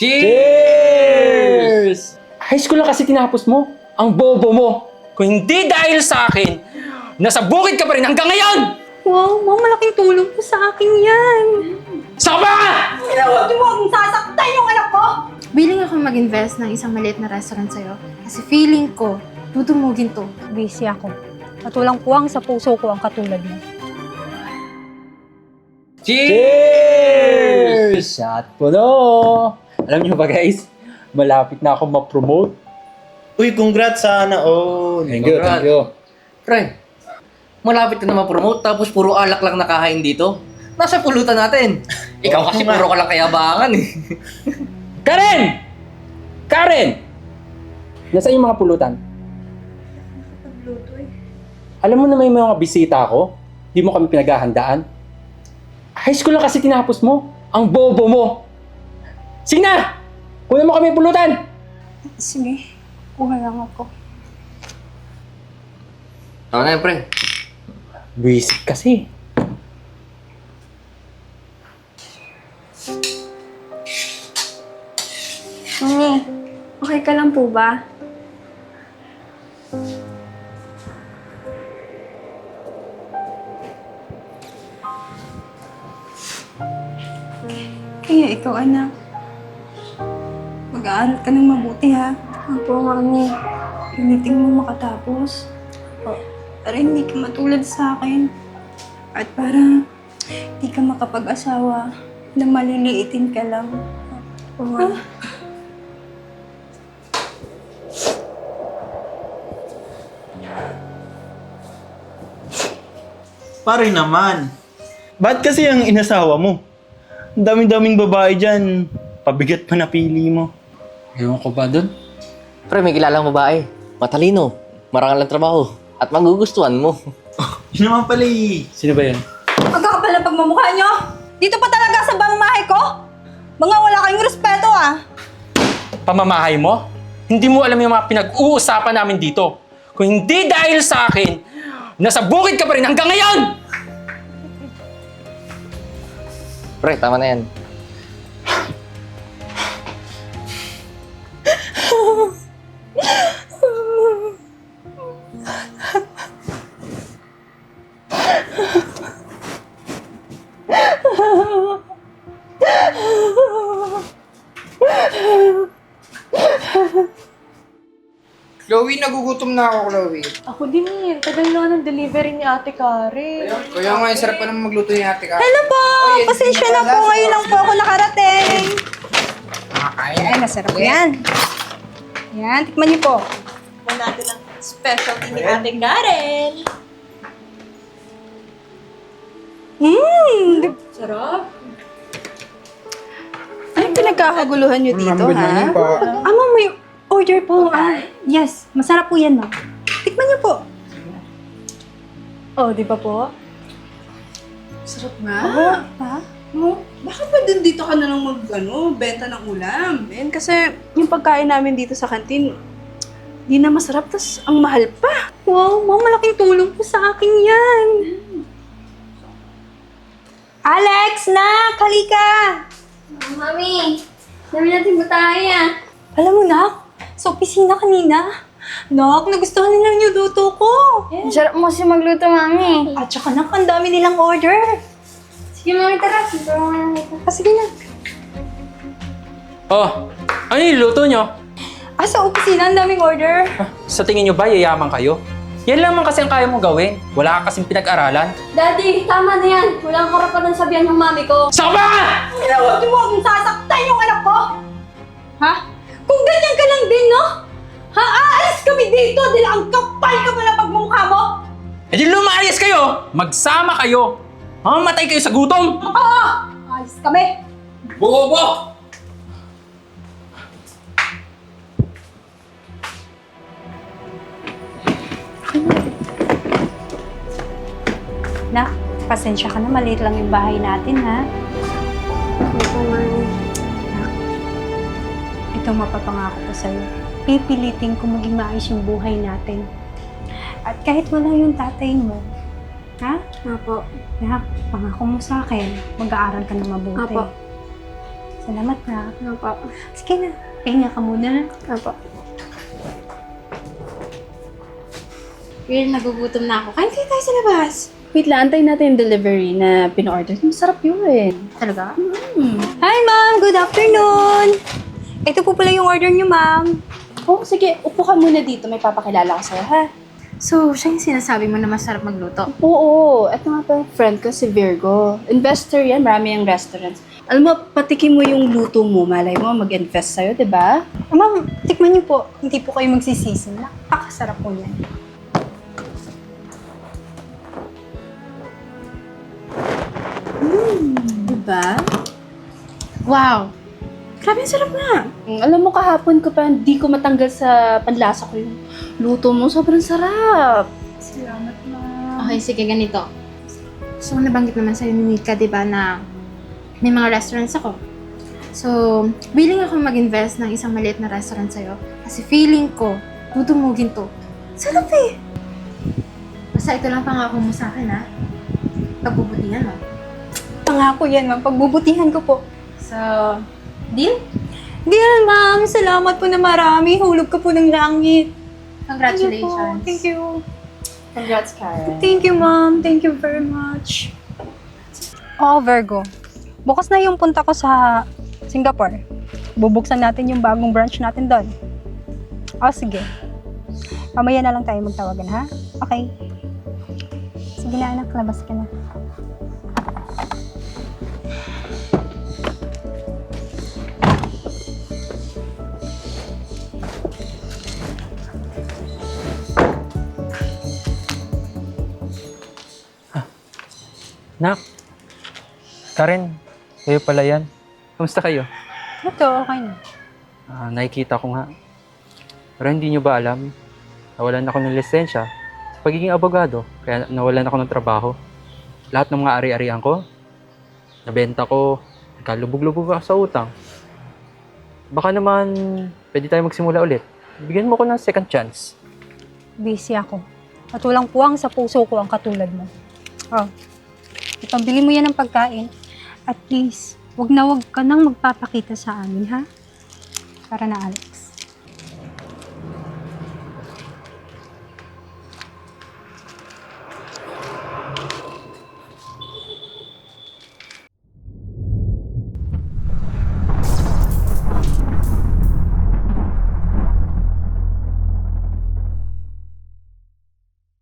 Cheers! High school lang kasi tinapos mo. Ang bobo mo. Kung hindi dahil sa akin, nasa bukid ka pa rin hanggang ngayon! Wow, ma, malaking tulong po sa akin yan. Saka ba? Hindi mo akong sasaktan yung anak ko! Willing ako mag-invest ng isang maliit na restaurant sa'yo. Kasi feeling ko, tutumugin to. Busy ako. At walang puwang sa puso ko ang katulad mo. Cheers! Shot puno! Alam niyo ba guys, malapit na ako ma-promote. Uy, congrats sana all. Thank you, thank you. Pre, malapit ka na ma-promote tapos puro alak lang nakahain dito. Nasa pulutan natin. Ikaw kasi nga. puro ka lang kayabangan eh. Karen! Karen! Nasaan yung mga pulutan? Alam mo na may mga bisita ako? Di mo kami pinaghahandaan? High school lang kasi tinapos mo. Ang bobo mo. Sige na! Kunin mo kami pulutan! Sige, kuha lang ako. Tama na yan, pre. Visit kasi. Mami, okay ka lang po ba? Kaya ikaw, anak. Mag-aaral ka ng mabuti, ha? Opo, Mami. Piliting mo makatapos. Para hindi ka matulad sa akin. At para hindi ka makapag-asawa na maliliitin ka lang. Oo, Pare naman. Ba't kasi ang inasawa mo? Ang daming-daming babae dyan. Pabigat pa napili mo. Ewan ko ba dun? Pre, may kilalang babae. Matalino, marangal ang trabaho, at magugustuhan mo. Yun naman pala eh. Sino ba yan? Magkakapal na pagmamukha nyo! Dito pa talaga sa pamamahay ko? Mga wala kayong respeto ah! Pamamahay mo? Hindi mo alam yung mga pinag-uusapan namin dito. Kung hindi dahil sa akin, nasa bukid ka pa rin hanggang ngayon! Pre, tama na yan. Chloe, nagugutom na ako, Chloe. Ako din eh. Tagal na ng delivery ni Ate Karen. Kaya nga, sarap pa naman magluto ni ate ka. Hello po! Ay, Pasensya na po, ngayon lang po ako nakarating. Nakakain. Ay, masarap yan. Yan, tikman niyo po. Tikman natin ang specialty ni Ate Karen. Mmm! Sarap. Anong pinagkakaguluhan niyo dito, po. Ah, ma'am, may order po. Ah, yes, masarap po yan, ma'am. Tikman niyo po. Oh, di ba po? Sarap nga. Pa? Mo, baka ba din dito ka na lang mag, ano, benta ng ulam? Ben, kasi yung pagkain namin dito sa kantin, di na masarap, tas ang mahal pa. Wow, ma'am, malaking tulong po sa akin yan. Alex, na, kalika! Mami, dami natin bataya. Alam mo, nak, sa opisina kanina, nak, nagustuhan nila yung luto ko. Ang sarap mo kasi magluto, Mami. At saka, nak, ang dami nilang order. Sige, Mami, tara. Tulungan na kita. Ah, sige na. Oh, ano yung luto nyo? Ah, sa opisina, ang daming order. Sa tingin nyo ba yayaman kayo? Yan lang man kasi ang kaya mong gawin. Wala ka kasing pinag-aralan. Daddy, tama na yan. Wala kang karapatan sabihan yung mami ko. Saka ba? Hindi mo akong sasaktan yung anak ko! Ha? Kung ganyan ka lang din, no? Ha? Aalis kami dito dahil ang kapal ka pala pagmumukha mo! E di lumayas kayo! Magsama kayo! Mamatay kayo sa gutom! Oo! Aalis kami! Bobo! Nak, pasensya ka na. Maliit lang yung bahay natin, ha? Opo, Mami. Ito ang mapapangako ko sa'yo. Pipilitin ko maging maayos yung buhay natin. At kahit wala yung tatay mo, ha? Opo. Nak, pangako mo sa akin, mag-aaral ka na mabuti. Apo. Salamat na. Ano po? Sige na, pahinga ka muna. Ano po? Will, nagugutom na ako. Kain kayo tayo sa labas. Wait lang, antayin natin yung delivery na pin-order. Masarap yun. Talaga? Hi, ma'am! Good afternoon! Ito po pala yung order niyo, ma'am. Oh, sige, upo ka muna dito. May papakilala ko sa'yo, ha? So, siya yung sinasabi mo na masarap magluto. Oo, ito nga pa yung friend ko, si Virgo. Investor yan, marami yung restaurants. Alam mo, patikim mo yung luto mo. Malay mo, mag-invest sa'yo, di ba? Ah, ma'am, tikman niyo po. Hindi po kayo magsisisi. Napakasarap po niyan. Diba? Wow! Grabe, ang sarap nga. Mm, Alam mo, kahapon ko pa, hindi ko matanggal sa panlasa ko yung luto mo. Sobrang sarap. Salamat, ma'am. Okay, sige, ganito. So, nabanggit naman sa'yo ni Nika, di ba, na may mga restaurants ako. So, willing ako mag-invest ng isang maliit na restaurant sa'yo. Kasi feeling ko, tutumugin to. Sarap eh! Basta ito lang pangako mo sa akin, ha? Pagbubutihan mo. Pangako yan, ma'am. Pagbubutihan ko po. So, deal? Deal, ma'am. Salamat po na marami. Hulog ka po ng langit. Congratulations. Thank you. Congrats, Karen. Thank you, ma'am. Thank you very much. Oh, Virgo. Bukas na yung punta ko sa Singapore. Bubuksan natin yung bagong branch natin doon. Oh, sige. Mamaya na lang tayo magtawagan, ha? Okay. Sige na, anak. Labas ka na. Nak, Karen, kayo pala yan. Kamusta kayo? Ito, okay na. Ah, nakikita ko nga. Pero hindi nyo ba alam? Nawalan ako ng lisensya sa pagiging abogado, kaya nawalan ako ng trabaho. Lahat ng mga ari-arian ko, nabenta ko, nagkalubog-lubog ako sa utang. Baka naman, pwede tayo magsimula ulit. Bigyan mo ko ng second chance. Busy ako. At walang puwang sa puso ko ang katulad mo. Oh, ipambili mo yan ng pagkain. At please, wag na wag ka nang magpapakita sa amin, ha? Para naalis.